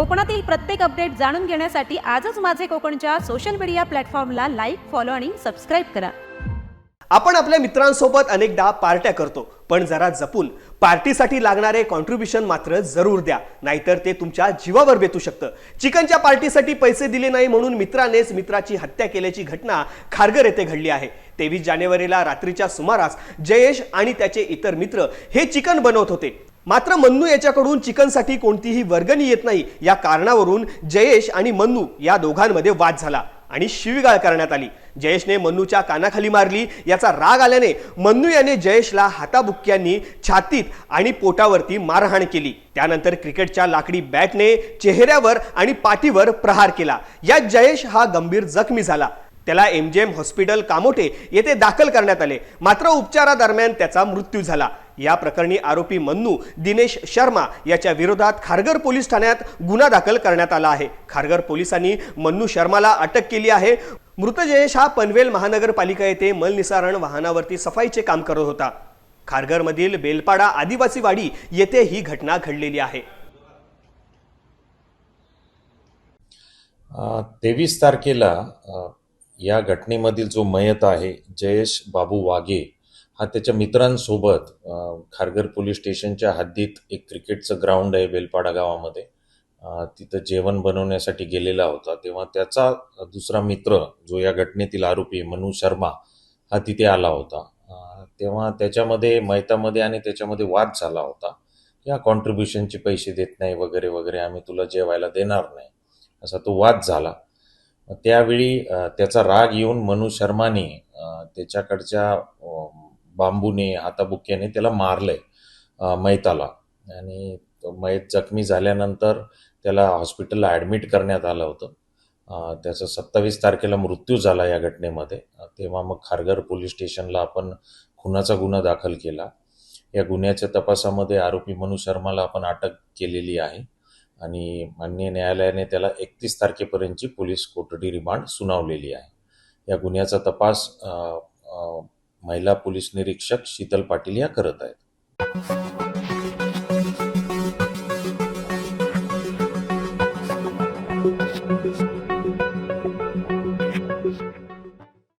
कोकणातील प्रत्येक अपडेट जाणून घेण्यासाठी आजच माझे कोकणच्या सोशल मीडिया प्लॅटफॉर्मला लाईक फॉलो आणि सबस्क्राईब करा. आपण आपल्या मित्रांसोबत अनेकदा पार्ट्या करतो पण जरा जपून पार्टीसाठी लागणारे कॉन्ट्रीब्युशन मात्र जरूर द्या नाहीतर ते तुमच्या जीवावर बेतू शकतं. चिकनच्या पार्टीसाठी पैसे दिले नाही म्हणून मित्रानेच मित्राची हत्या केल्याची घटना खारगर येथे घडली आहे. तेवीस जानेवारीला रात्रीच्या सुमारास जयेश आणि त्याचे इतर मित्र हे चिकन बनवत होते. मात्र मन्नू याच्याकडून चिकनसाठी कोणतीही वर्गणी येत नाही. या कारणावरून जयेश आणि मन्नू या दोघांमध्ये वाद झाला आणि शिवीगाळ करण्यात आली. जयेशने मन्नूच्या कानाखाली मारली. याचा राग आल्याने मन्नू याने जयेशला हाताबुक्क्यांनी छातीत आणि पोटावरती मारहाण केली. त्यानंतर क्रिकेटच्या लाकडी बॅटने चेहऱ्यावर आणि पाठीवर प्रहार केला. यात जयेश हा गंभीर जखमी झाला. त्याला एमजेएम हॉस्पिटल कामोठे येथे दाखल करण्यात आले. मात्र उपचारादरम्यान त्याचा मृत्यू झाला. या प्रकरणी आरोपी मन्नू दिनेश शर्मा याच्या विरोधात खारघर पोलीस ठाण्यात गुन्हा दाखल करण्यात आला आहे. खारघर पोलिसांनी मन्नू शर्माला अटक केली आहे. मृत जयेश हा पनवेल महानगरपालिका येथे मलनिसारण वाहनावरती सफाईचे काम करत होता. खारघरमधील बेलपाडा आदिवासी वाडी येथे ही घटना घडलेली आहे. तेवीस तारखेला या घटनेमधील जो मयत आहे जयेश बाबू वाघे हा त्याच्या मित्रांसोबत खारघर पोलीस स्टेशनच्या हद्दीत एक क्रिकेटचं ग्राउंड आहे बेलपाडा गावामध्ये. तिथं जेवण बनवण्यासाठी गेलेला होता. तेव्हा त्याचा दुसरा मित्र जो या घटनेतील आरोपी मनु शर्मा हा तिथे आला होता. तेव्हा त्याच्यामध्ये मैतामध्ये आणि त्याच्यामध्ये वाद झाला होता. या कॉन्ट्रीब्युशनचे पैसे देत नाही वगैरे वगैरे आम्ही तुला जेवायला देणार नाही असा तो वाद झाला. त्यावेळी त्याचा राग येऊन मनु शर्माने त्याच्याकडच्या बांबूने हाताबुक्क्याने त्याला मारलंय आहे मैताला आणि मयत मैत जखमी झाल्यानंतर त्याला हॉस्पिटलला ॲडमिट करण्यात आलं होतं. त्याचा सत्तावीस तारखेला मृत्यू झाला या घटनेमध्ये. तेव्हा मग खारघर पोलीस स्टेशनला आपण खुनाचा गुन्हा दाखल केला. या गुन्ह्याच्या तपासामध्ये आरोपी मनु शर्माला आपण अटक केलेली आहे. आणि माननीय न्यायालयाने त्याला एकतीस तारखेपर्यंतची पोलीस कोठडी रिमांड सुनावलेली आहे. या गुन्ह्याचा तपास आ, आ, महिला पोलीस निरीक्षक शीतल पाटील या करत आहेत.